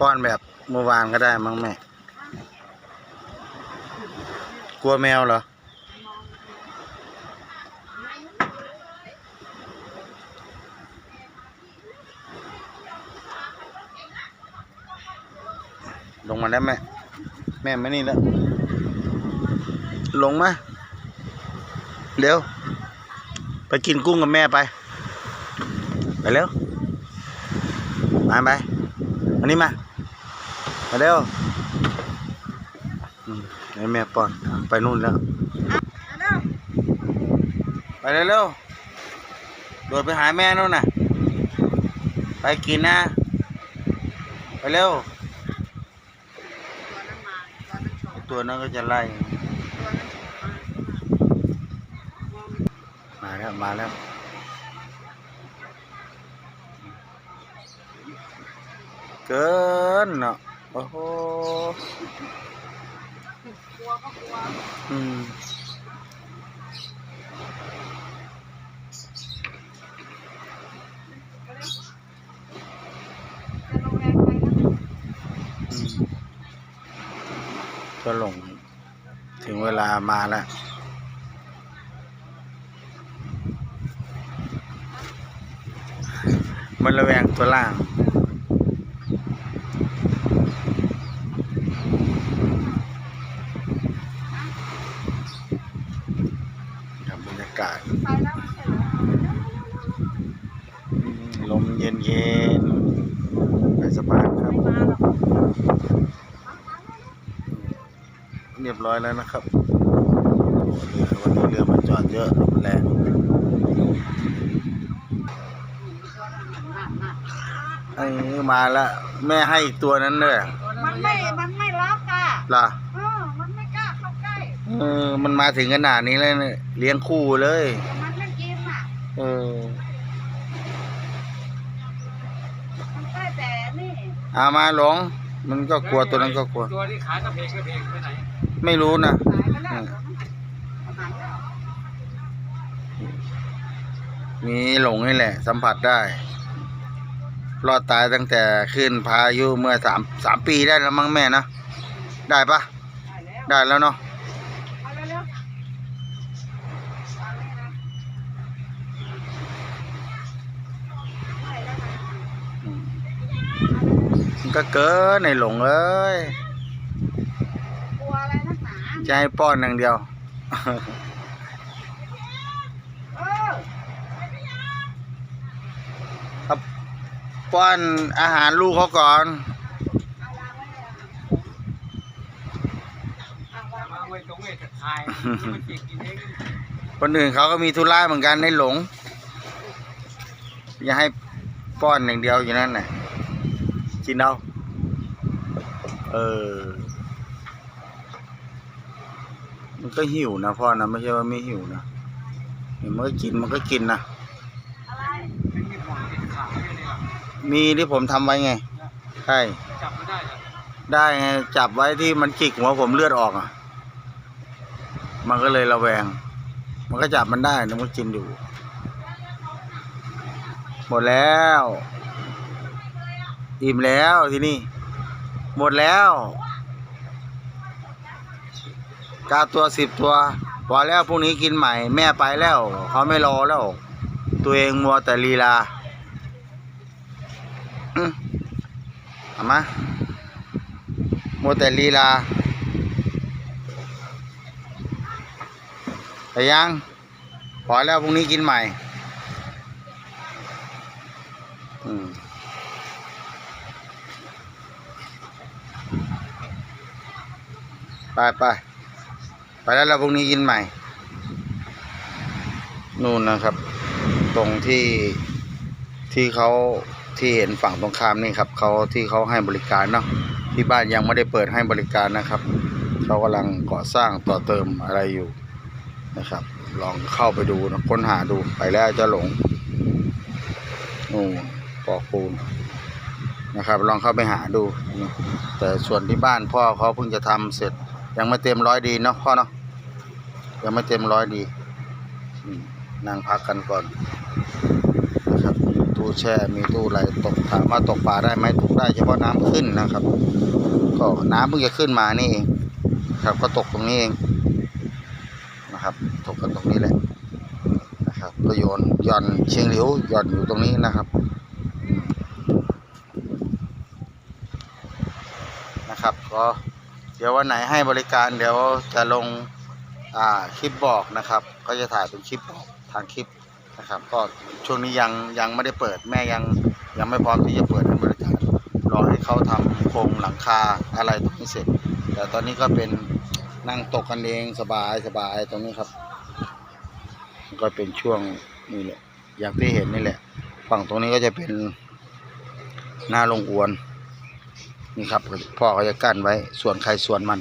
ป้อนแบบเมื่อวานก็ได้มั้งแม่ กลัวแมวเหรอ ลงมาแล้วแม่ แม่ไมานี่แล้ว ลงมาเร็ว ไปกินกุ้งกับแม่ไป ไปเร็ว มาไป อันนี้มามาเร็วอืมให้แม่ป้อนไปนู่นแล้ว ไปเร็วๆโดดไปหาแม่นู่นน่ะ ไปกินนะ ไปเร็ว ตัวนั้นก็จะไล่ มาแล้ว มาแล้ว เกินเนาะโอ้โหกลัวก็กลัวอืมจะลงแรงไปนะอืมก็หลงถึงเวลามาแล้วมันระแวงตัวล่าง ครับบรรยากาศไปแล้วไม่ใช่เหรออืมลมเย็นเย็นๆไปสบายครับไม่มาหรอกเรียบร้อยแล้วนะครับโอ้เรือวันนี้เรือมาจอดเยอะลมแรงไอ้มาแล้วแม่ให้อีกตัวนั้นเลยมันไม่ มันไม่รับอะล่ะ เออ มันมาถึงขนาดนี้แล้วเนี่ยเลี้ยงคู่เลย มันไม่กินอะ เออมันใกล้แต่นี่เอามาหลง มันก็กลัวตัวนั้นก็กลัว ตัวที่ขากระเพกกระเพกไปไหนไม่รู้นะ ตายไปแล้วมันหายแล้วมีหลงนี่แหละ สัมผัสได้ รอดตายตั้งแต่ขึ้นพายุเมื่อสามสามปีได้แล้วมั้งแม่นะ ได้ปะได้แล้ว ได้แล้วเนาะ เอาเร็วๆเอาเลยนะได้แล้วนะ อืม มันก็เกินในหลงเอ้ยกลัวอะไรนักหนาจะให้ป้อนอย่างเดียว เออครับป้อนอาหารลูกเขาก่อน เอาวางไว้เลยอะเอาวางมาไว้ตรงเวทคายมันจิกกินเองคนอื่นเขาก็มีธุระเหมือนกันในหลง อย่าให้ป้อนอย่างเดียวอยู่นั่นน่ะ กินเอาเออ มันก็หิวนะพ่อนะไม่ใช่ว่าไม่หิวนะเห็นมันก็กินมันก็กินนะอะไรไม่มีหวังติดขาเลยเนี่ยมีที่ผมทำไว้ไง ใช่จับไม่ได้เหรอได้ไงจับไว้ที่มันจิกหัวผมเลือดออกอะ มันก็เลยระแวง มันก็จับมันได้นะมันกินอยู่ หมดแล้ว อิ่มแล้วที่นี่หมดแล้วกาตัวสิบตัวพอแล้วพรุ่งนี้กินใหม่แม่ไปแล้ว เขาไม่รอแล้ว ตัวเองมัวแต่ลีลาอืมเอามามัวแต่ลีลาแต่ยัง พอแล้วพรุ่งนี้กินใหม่ อืม ไปไปไปแล้วเราพรุ่งนี้กินใหม่ นู่นนะครับ ตรงที่ที่เขาที่เห็นฝั่งตรงข้ามนี่ครับเขาที่เขาให้บริการเนาะที่บ้านยังไม่ได้เปิดให้บริการนะครับเขากำลังก่อสร้างต่อเติมอะไรอยู่นะครับ ลองเข้าไปดูนะค้นหาดูไปแล้วจะหลงนู่นปอกปูนนะครับ ลองเข้าไปหาดู แต่ส่วนที่บ้านพ่อเขาเพิ่งจะทำเสร็จ ยังไม่เต็มร้อยดีเนาะพ่อเนาะยังไม่เต็มร้อยดีนั่งพักกันก่อนนะครับตู้แช่มีตู้อะไรตกถามว่าตกปลาได้ไหมตกได้เฉพาะน้ำขึ้นนะครับ ก็น้ำเพิ่งจะขึ้นมานี่เองครับก็ตกตรงนี้เองนะครับ ตกกันตรงนี้แหละนะครับก็โยนย่อนเชียงเหลิวย่อนอยู่ตรงนี้นะครับนะครับก็ เดี๋ยววันไหนให้บริการเดี๋ยวจะลงคลิปบอกนะครับ ก็จะถ่ายเป็นคลิปบอกทางคลิปนะครับ ก็ช่วงนี้ยังยังไม่ได้เปิดแม่ยังยังไม่พร้อมที่จะเปิดให้บริการรอให้เขาทำโครงหลังคาอะไรตรงนี้เสร็จ แต่ตอนนี้ก็เป็นนั่งตกกันเองสบายสบายตรงนี้ครับ ก็เป็นช่วงนี่แหละอย่างที่เห็นนี่แหละ ฝั่งตรงนี้ก็จะเป็นหน้าลงอวน นี่ครับพ่อเขาจะกั้นไว้ส่วนใครส่วนมัน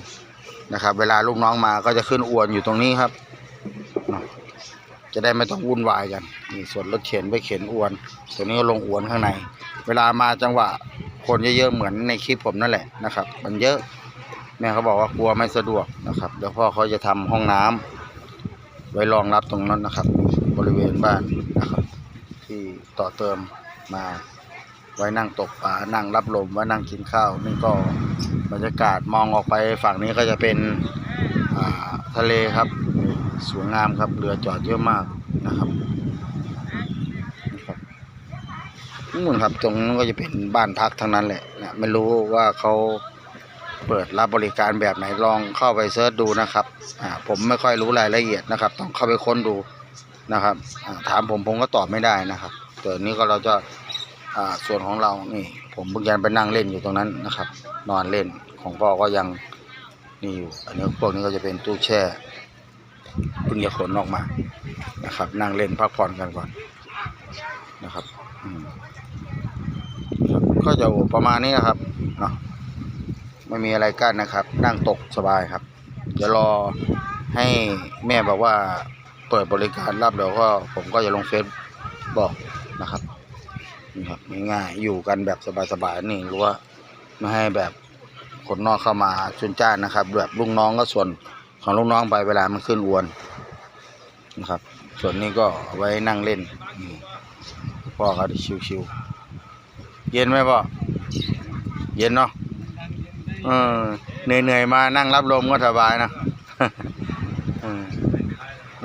นะครับ เวลาลูกน้องมาก็จะขึ้นอวนอยู่ตรงนี้ครับ จะได้ไม่ต้องวุ่นวายกันนี่ส่วนรถเข็นไปเข็นอวนตัวนี้ก็ลงอวนข้างใน เวลามาจังหวะคนเยอะๆเหมือนในคลิปผมนั่นแหละนะครับ มันเยอะแม่เขาบอกว่ากลัวไม่สะดวกนะครับเดี๋ยวพ่อเขาจะทำห้องน้ำไว้รองรับตรงนั้นนะครับ บริเวณบ้านนะครับ ที่ต่อเติมมา ไว้นั่งตกปลานั่งรับลมไว้นั่งกินข้าวนี่ก็บรรยากาศมองออกไปฝั่งนี้ก็จะเป็นทะเลครับสวยงามครับเรือจอดเยอะมากนะครับนะครับนู่นครับตรงนั้นก็จะเป็นบ้านพักทั้งนั้นแหละนะไม่รู้ว่าเขาเปิดรับบริการแบบไหนลองเข้าไปเสิร์ชดูนะครับอ่าผมไม่ค่อยรู้รายละเอียดนะครับ ต้องเข้าไปค้นดูนะครับถามผมผมก็ตอบไม่ได้นะครับแต่นี้ก็เราจะ ส่วนของเรานี่ ผมเพิ่งยันไปนั่งเล่นอยู่ตรงนั้นนะครับ นอนเล่นของพ่อก็ยังนี่อยู่ อันนี้พวกนี้ก็จะเป็นตู้แช่เพิ่งจะขนออกมานะครับ นั่งเล่นพักผ่อนกันก่อนนะครับก็จะประมาณนี้นะครับเนาะไม่มีอะไรกั้นนะครับ นั่งตกสบายครับเดี๋ยวรอให้แม่บอกว่าเปิดบริการรับเดี๋ยวก็ผมก็จะลงเฟซบอกนะครับ นี่ครับง่ายๆอยู่กันแบบสบายๆนี่รู้ว่าไม่ให้แบบคนนอกเข้ามาชุนจ้านนะครับ แบบลูกน้องก็ส่วนของลูกน้องไปเวลามันขึ้นอวนนะครับ ส่วนนี้ก็ไว้นั่งเล่นพ่อเขาชิวๆเย็นไหมพ่อเย็นเนาะเออเหนื่อยๆมานั่งรับลมก็สบายนะ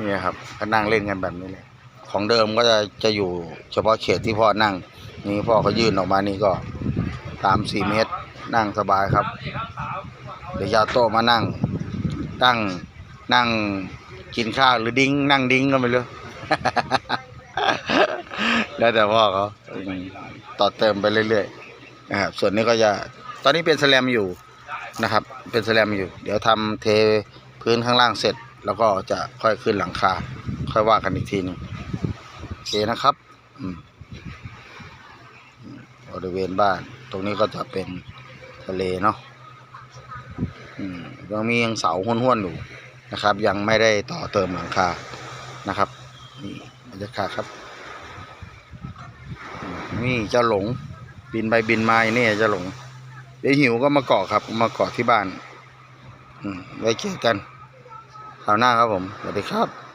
นี่ครับก็นั่งเล่นกันแบบนี้เลยของเดิมก็จะจะอยู่เฉพาะเขตที่พ่อนั่ง นี่พ่อเขายื่นออกมานี่ก็ตามสี่เมตรนั่งสบายครับ เดี๋ยวยาโต้มานั่งตั้งนั่งกินข้าวหรือดิ้งนั่งดิ้งก็ไม่รู้ แล้วแต่พ่อเขาต่อเติมไปเรื่อยๆนะครับส่วนนี้ก็จะตอนนี้เป็นสแลมอยู่นะครับ เป็นสแลมอยู่ เดี๋ยวทำเทพื้นข้างล่างเสร็จ แล้วก็จะค่อยขึ้นหลังคา ค่อยว่ากันอีกทีหนึงโอเคนะครับ อืมบ ริเวณบ้าน ตรงนี้ก็จะเป็นทะเลเนาะยังมียังเสาห้วนๆอยู่นะครับ ยังไม่ได้ต่อเติมหลังคานะครับนี่บรรยากาศครับนี่เจ้าหลงบินไปบินมาอยู่นี่เจ้าหลงเดี๋ยวหิวก็มาเกาะครับ มาเกาะที่บ้านไว้เจอกันคราวหน้าครับผมสวัสดีครับ